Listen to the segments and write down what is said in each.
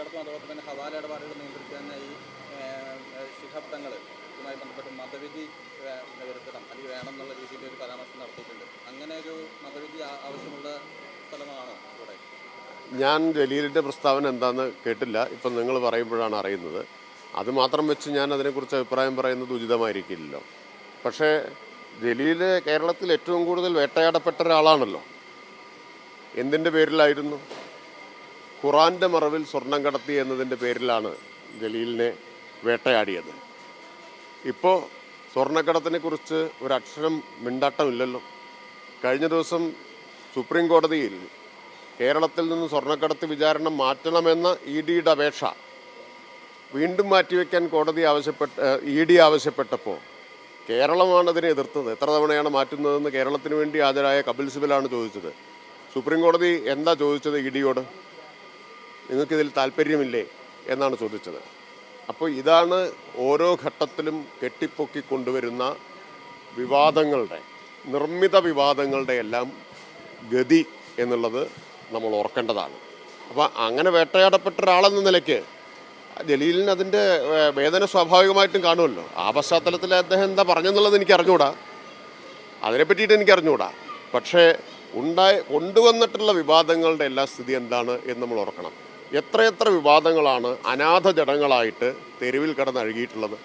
സ്വർണക്കടത്തും അതോടൊപ്പം തന്നെ ഹവാല ഇടപാടുകൾ ഈ ശിഖപ്തങ്ങൾ ഇതുമായി ബന്ധപ്പെട്ട് മതവിധി വരുത്തണം അല്ലെങ്കിൽ വേണം എന്നുള്ള രീതിയിൽ ഒരു പരാമർശം നടത്തിയിട്ടുണ്ട്. അങ്ങനെ ഒരു മതവിധി ആവശ്യമുള്ള സ്ഥലമാണോ ഇവിടെ? ഞാൻ ജലീലിന്റെ പ്രസ്താവന എന്താണെന്ന് കേട്ടില്ല. ഇപ്പം നിങ്ങൾ പറയുമ്പോഴാണ് അറിയുന്നത്. അത് മാത്രം വെച്ച് ഞാൻ അതിനെക്കുറിച്ച് അഭിപ്രായം പറയുന്നത് ഉചിതമായിരിക്കില്ലല്ലോ. പക്ഷേ ജലീൽ കേരളത്തിൽ ഏറ്റവും കൂടുതൽ വേട്ടയാടപ്പെട്ട ഒരാളാണല്ലോ. എന്തിന്റെ പേരിലായിരുന്നു? ഖുറാന്റെ മറവിൽ സ്വർണം കടത്തി എന്നതിന്റെ പേരിലാണ് ജലീലിനെ വേട്ടയാടിയത്. ഇപ്പോൾ സ്വർണക്കടത്തിനെ കുറിച്ച് ഒരക്ഷരം മിണ്ടാട്ടമില്ലല്ലോ. കഴിഞ്ഞ ദിവസം സുപ്രീം കോടതിയിൽ കേരളത്തിൽ നിന്ന് സ്വർണക്കടത്ത് വിചാരണ മാറ്റണമെന്ന ഇ ഡിയുടെ അപേക്ഷ വീണ്ടും മാറ്റിവെക്കാൻ കോടതി ആവശ്യപ്പെട്ട ഇ ഡി ആവശ്യപ്പെട്ടപ്പോൾ കേരളമാണ് അതിനെ എതിർത്തത്. എത്ര തവണയാണ് മാറ്റുന്നതെന്ന് കേരളത്തിന് വേണ്ടി ഹാജരായ കപിൽ സിബലാണ് ചോദിച്ചത്. സുപ്രീം കോടതി എന്താ ചോദിച്ചത് ഇ ഡിയോട്? നിങ്ങൾക്കിതിൽ താല്പര്യമില്ലേ എന്നാണ് ചോദിച്ചത്. അപ്പോൾ ഇതാണ് ഓരോ ഘട്ടത്തിലും കെട്ടിപ്പൊക്കി കൊണ്ടുവരുന്ന വിവാദങ്ങളുടെ നിർമ്മിത വിവാദങ്ങളുടെ എല്ലാം ഗതി എന്നുള്ളത് നമ്മൾ ഓർക്കേണ്ടതാണ്. അപ്പോൾ അങ്ങനെ വേട്ടയാടപ്പെട്ട ഒരാളെന്ന നിലയ്ക്ക് ജലീലിന് അതിന്റെ വേദന സ്വാഭാവികമായിട്ടും കാണുമല്ലോ. ആ പശ്ചാത്തലത്തിൽ അദ്ദേഹം എന്താ പറഞ്ഞെന്നുള്ളത് എനിക്ക് അറിഞ്ഞുകൂടാ അതിനെ പറ്റിയിട്ട് എനിക്ക് അറിഞ്ഞുകൂടാ പക്ഷേ ഉണ്ടായി കൊണ്ടുവന്നിട്ടുള്ള വിവാദങ്ങളുടെ എല്ലാ സ്ഥിതി എന്താണ് എന്ന് നമ്മൾ ഓർക്കണം. എത്രയെത്ര വിവാദങ്ങളാണ് അനാഥ ജടങ്ങളായിട്ട് തെരുവിൽ കടന്നഴുകിയിട്ടുള്ളത്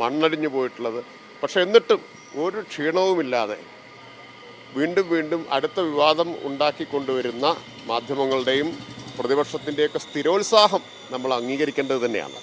മണ്ണടിഞ്ഞു പോയിട്ടുള്ളത്. പക്ഷെ എന്നിട്ടും ഒരു ക്ഷീണവുമില്ലാതെ വീണ്ടും വീണ്ടും അടുത്ത വിവാദം ഉണ്ടാക്കിക്കൊണ്ടുവരുന്ന മാധ്യമങ്ങളുടെയും പ്രതിപക്ഷത്തിന്റെയൊക്കെ സ്ഥിരോത്സാഹം നമ്മൾ അംഗീകരിക്കേണ്ടത് തന്നെയാണ്.